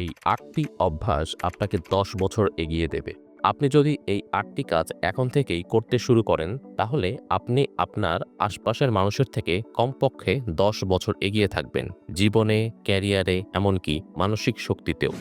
এই আটটি অভ্যাস আপনাকে দশ বছর এগিয়ে দেবে। আপনি যদি এই আটটি কাজ এখন থেকেই করতে শুরু করেন, তাহলে আপনি আপনার আশপাশের মানুষের থেকে কমপক্ষে দশ বছর এগিয়ে থাকবেন, জীবনে, ক্যারিয়ারে, এমনকি মানসিক শক্তিতেও।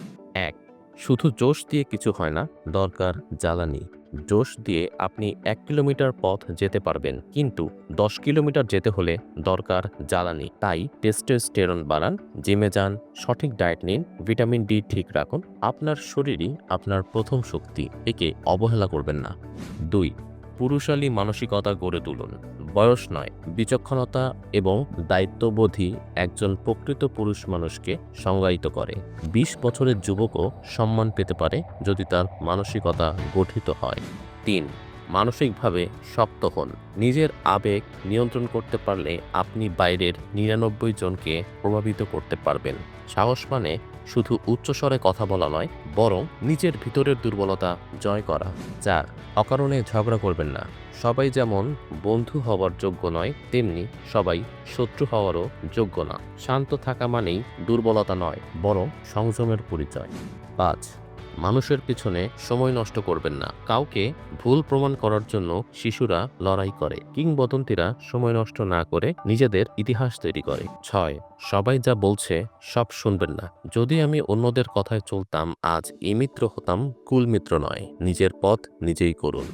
এক, শুধু জোশ দিয়ে কিছু হয় না, দরকার জ্বালানি। জোশ দিয়ে আপনি এক কিলোমিটার পথ যেতে পারবেন। কিন্তু দশ কিলোমিটার যেতে হলে দরকার জ্বালানি। তাই টেস্টোস্টেরন বাড়ান, জিমে যান, সঠিক ডায়েট নিন, ভিটামিন ডি ঠিক রাখুন। আপনার শরীরই আপনার প্রথম শক্তি। একে অবহেলা করবেন না। দুই পুরুষালী মানসিকতা গড়ে তুলুন। বয়স নয়, বিচক্ষণতা এবং দায়িত্ববোধই একজন প্রকৃত পুরুষ মানুষকে সংজ্ঞায়িত করে। বিশ বছরের যুবকও সম্মান পেতে পারে যদি তার মানসিকতা গঠিত হয়। তিন মানসিকভাবে শক্ত হন। নিজের আবেগ নিয়ন্ত্রণ করতে পারলে আপনি বাইরের নিরানব্বই জনকে প্রভাবিত করতে পারবেন। সাহস মানে শুধু উচ্চস্বরে কথা বলা নয়, বরং নিজের ভিতরের দুর্বলতা জয় করা। চার, অকারণে ঝগড়া করবেন না। সবাই যেমন বন্ধু হওয়ার যোগ্য নয়, তেমনি সবাই শত্রু হওয়ারও যোগ্য না। শান্ত থাকা মানেই দুর্বলতা নয়, বরং সংযমের পরিচয়। পাঁচ মানুষের পিছনে সময় নষ্ট করবেন না। কাউকে ভুল প্রমাণ করার জন্য শিশুরা লড়াই করে, কিংবদন্তিরা সময় নষ্ট না করে নিজেদের ইতিহাস তৈরি করে। ছয়, সবাই যা বলছে সব শুনবেন না। যদি আমি অন্যদের কথায় চলতাম, আজ এই মিত্র হতাম, কুল মিত্র নয়। নিজের পথ নিজেই করুন।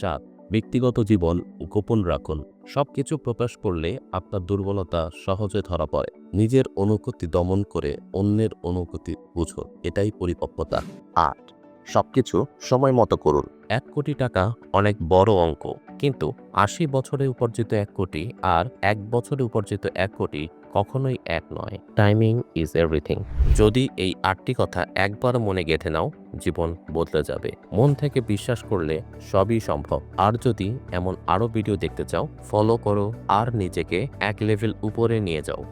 সাত ব্যক্তিগত জীবন গোপন রাখুন। সব কিছু প্রকাশ করলে আপনার দুর্বলতা সহজে ধরা পড়ে। নিজের অনুভূতি দমন করে অন্যের অনুভূতি বুঝুন। এটাই পরিপক্কতা। আট সবকিছু সময় মতো করুন। এক কোটি টাকা অনেক বড় অঙ্ক। কিন্তু আশি বছরে উপার্জিত এক কোটি আর এক বছরে উপার্জিত এক কোটি কখনোই এক নয়। টাইমিং ইজ এভরিথিং যদি এই আটটি কথা একবার মনে গেঁথে নাও, জীবন বদলে যাবে। মন থেকে বিশ্বাস করলে সবই সম্ভব। আর যদি এমন আরও ভিডিও দেখতে চাও ফলো করো আর নিজেকে এক লেভেল উপরে নিয়ে যাও।